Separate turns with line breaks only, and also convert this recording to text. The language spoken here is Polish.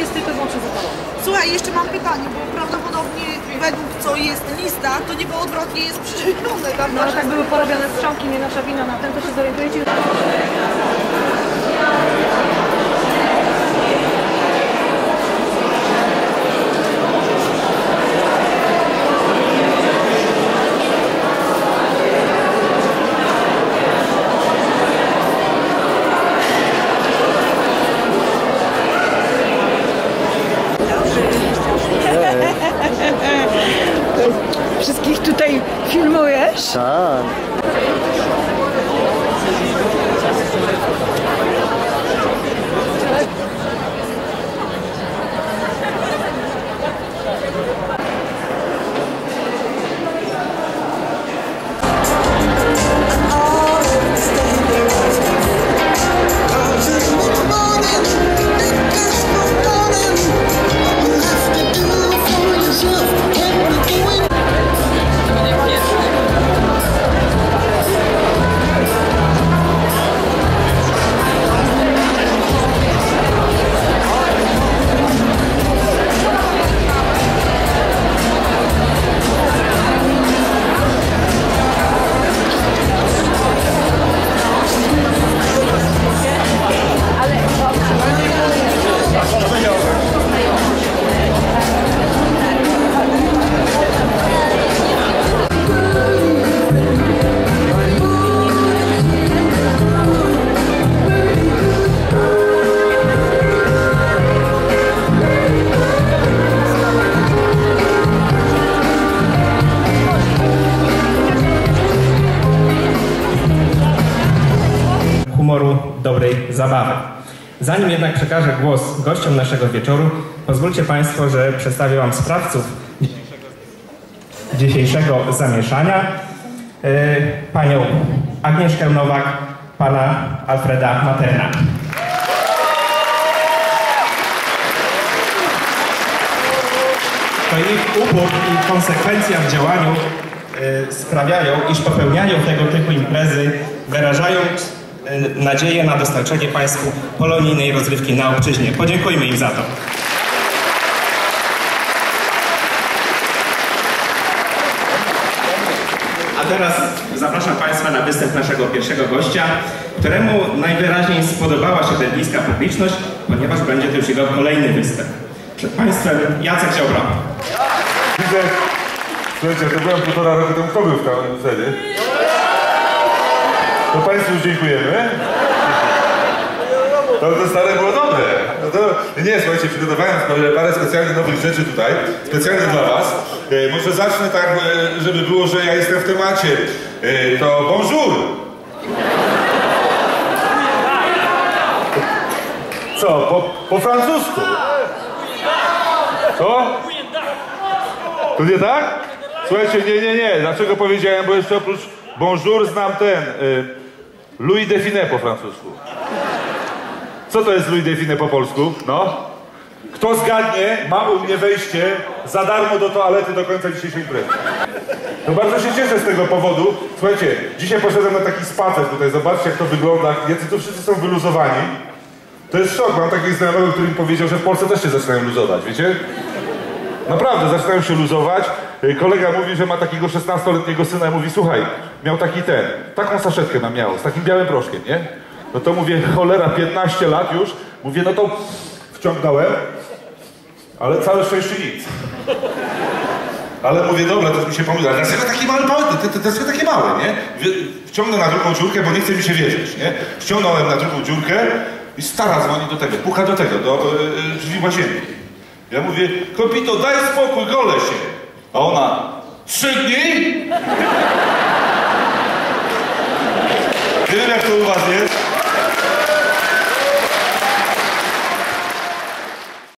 jest tylko wyłącznie zapalone. Słuchaj, jeszcze mam pytanie, bo prawdopodobnie według co jest lista, to nie było odwrotnie jest przyczynione.
No ale tak były porobione strzałki, nie nasza wina na ten, to się zorientujecie.
Wszystkich tutaj filmujesz?
Tak.
Zanim jednak przekażę głos gościom naszego wieczoru, pozwólcie Państwo, że przedstawię Wam sprawców dzisiejszego zamieszania. Yy, Panią Agnieszkę Nowak, Pana Alfreda Materna. To ich upór i konsekwencja w działaniu y, sprawiają, iż popełniają tego typu imprezy, wyrażając y, nadzieję na dostarczenie Państwu polonijnej rozrywki na obczyźnie. Podziękujmy im za to. A teraz zapraszam Państwa na występ naszego pierwszego gościa, któremu najwyraźniej spodobała się bliska publiczność, ponieważ będzie to już jego kolejny występ. Przed Państwem Jacek Ziobro.
Widzę, słuchajcie, to byłem półtora roku temu, kto był tam wtedy? To Państwu już dziękujemy. To, stare było dobre. No to, nie, słuchajcie, przygotowałem parę- parę specjalnie nowych rzeczy tutaj, specjalnie dla Was. E, może zacznę tak, e, żeby było, że ja jestem w temacie. E, to bonjour! Co, po, po francusku? Co? To nie tak? Słuchajcie, nie, nie, nie. Dlaczego powiedziałem? Bo jeszcze oprócz bonjour znam ten. Y, Louis Define po francusku. Co to jest Louis Define po polsku? No. Kto zgadnie, ma u mnie wejście za darmo do toalety do końca dzisiejszej imprezy. To bardzo się cieszę z tego powodu. Słuchajcie, dzisiaj poszedłem na taki spacer tutaj. Zobaczcie, jak to wygląda. Jacy tu wszyscy są wyluzowani. To jest szok. Mam takich znajomych, który mi powiedział, że w Polsce też się zaczynają luzować, wiecie? Naprawdę, zaczynają się luzować. Y, Kolega mówi, że ma takiego 16-letniego syna i mówi, słuchaj, miał taki ten, taką saszetkę nam miał, z takim białym proszkiem, nie? No to mówię, cholera, 15 lat już. Mówię, no to wciągnąłem, ale całe szczęście nic. Ale mówię, dobra, to mi się pomyliło. Dlaczego taki mały, dlaczego takie małe, nie? Wciągnę na drugą dziurkę, bo nie chce mi się wierzyć, nie? Wciągnąłem na drugą dziurkę i stara dzwoni do tego, pucha do tego, do e, drzwi łazienki. Ja mówię, kopito, daj spokój, gole się. A ona, trzy dni? Nie jak to u was jest.